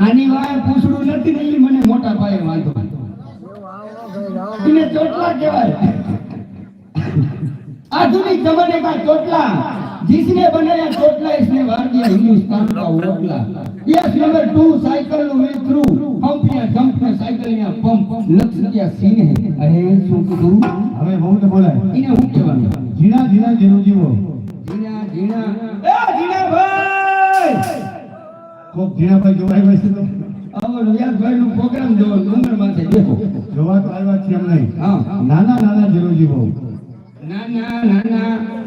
આની વાય પૂછડું નથી ને મને મોટા ભાઈ વાંધો. ચોટલા કેવાય આધુનિક જમાને કા ચોટલા. जिसने बनाया चोटला इसने वार दिया हिंदुस्तान का ओटला यस नंबर टू साइकिल में थ्रू पंप या जंप में साइकिल या पंप लक्ष दिया सीन है अरे શું કીધું હવે બહુ તો બોલાય એને હું કહેવાનું જીણા જીણા જેનું જીવો જીણા જીણા એ જીણા ભાઈ કોક જીણાભાઈ જોવાય હોય છે તો આવો વ્યાસભાઈ નો પ્રોગ્રામ જોવો ડુંગર માથે દેખો જોવા તો આવ્યા છે એમ નહીં હા નાના નાના જેનું જીવો નાના નાના એ નાના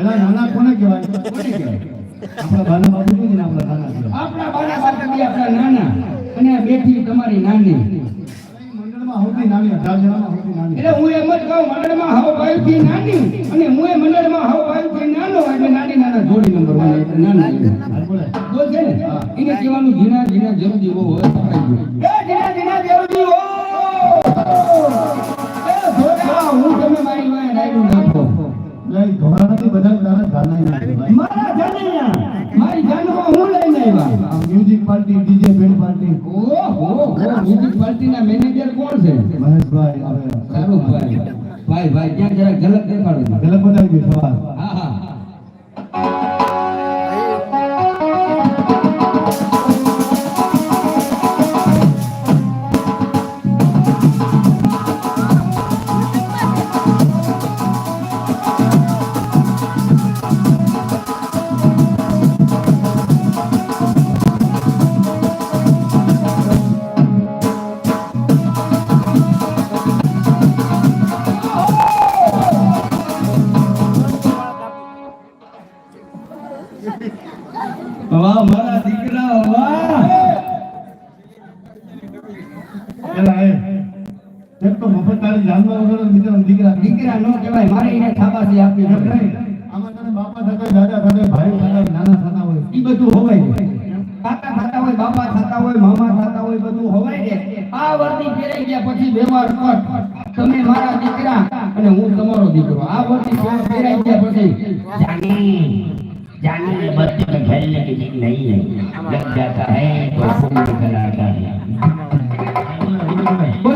એલા નાના કોને કહેવાય? કોને કહેવાય? આપણા બાના બાપુ છે ને આપણા નાના આપણા બાના બાપુજી આપણા નાના. અને આ બેઠી તમારી નાની. મંડળમાં સૌથી નાની અઢાર જણામાં સૌથી નાની. એટલે હું એમ જ કહું મંડળમાં હાવ ભાઈથી નાની અને હું એ મંડળમાં ભાઈ ભાઈથી નાનો એટલે નાની નાના જોડી નંબર હોય એટલે નાની બોલ છે ને એને કહેવાનું જીના જીના જરૂરી હો હોય એ જીના જીના જરૂરી હો નથી બધા તારા જાના મારા જાનૈયા મારી જાનમાં હું લઈને આવ્યા. Music party DJ band party ઓહો હો મ્યુઝિક પાર્ટીના મેનેજર કોણ છે? મહેશભાઈ હવે સારું ભાઈ. ભાઈ. ભાઈ ક્યાં જરા ગલત દેખાડો. ગલત બતાવી દે સવાર હા હા. વાહ મારા દીકરા વાહ! એલા એ એક તો મફત તારી જાનવર વગર બીજા દીકરા દીકરા નો કહેવાય મારે એને થાબાથી આપવી એમ પડે. નહીં. આમાં તને બાપા થતા દાદા થતા ભાઈ થતા નાના થતા હોય. ઈ બધું હોવાય કાકા થતા હોય બાપા થતા હોય મામા થતા હોય બધું હોવાય છે. આ વર્દી ફેરાઈ ગયા પછી વ્યવહાર કટ તમે મારા દીકરા અને હું તમારો દીકરો. આ ફેરાઈ ગયા પછી जानी में बत्ती में खेलने की चीज नहीं है लग जाता है तो खून निकल आता है બોલ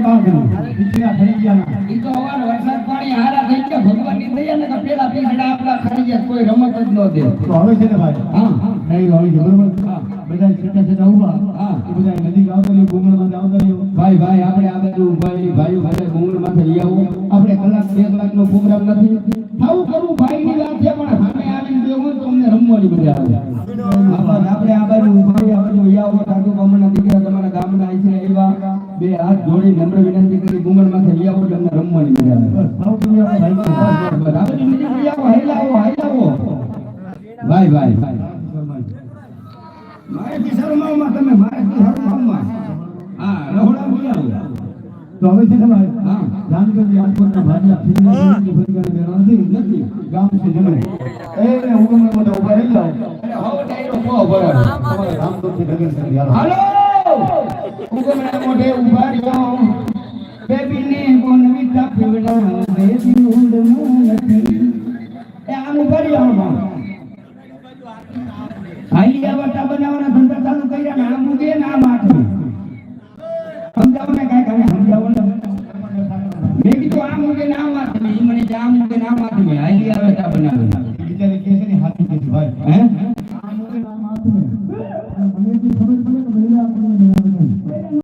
થઈ થઈ ને ભાઈ આવતા આવતા ભાઈ ભાઈ આપણે આ બાજુ ભાઈ ભાઈ ભાઈ ગુંગળમાંથી લઈ આવો આપણે કલાક બે કલાક નો પ્રોગ્રામ નથી આવું કરવું ભાઈ ની વાત છે પણ સામે આવીને બેહો તો રમવાની મજા આવે આ બસ આપણે આ બાજુ ઊભા રહી આ બાજુ લઈ આવો ઠાકોર બામણના દીકરા તમારા ગામના આઈ છે એવા બે હાથ જોડી નમ્ર વિનંતી કરી ગુંગળ માથે લઈ આવો. એટલે અમને રમવાની મજા આવે બધી નજીક લઈ આવો હાઈલાવો હાઈલાવો ભાઈ ભાઈ ભાઈ. મારેથી શરમાવમાં તમે મારેથી શરમાવમાં. હા રહોડા બોલાવો. તો હવે છે ભાઈ હા. જાનગઢ યાદપુરના ભાજપ ફિલ્મની ફરિયાદ બેનો નથી નથી. ગામ છે જમણે. એ ને ઉગમ મોટા ઊભા રહી જાઓ અરે હો ડાયરો કહો બરાબર. તમારા રામદોસ્તી લગન કરી હાલો! ગમણા મોઢે ઊભા રહ્યો. બેબીને ગોનવીતા પીવડા બેબી ઊંડનું નથી. એ કર્યા ને આમ ઉગે ને આમ આઠે સમજાવો ને કાંઈ મને આમ ઉગે ને આમ આઠે હાલિયા વટા બનાવ્યા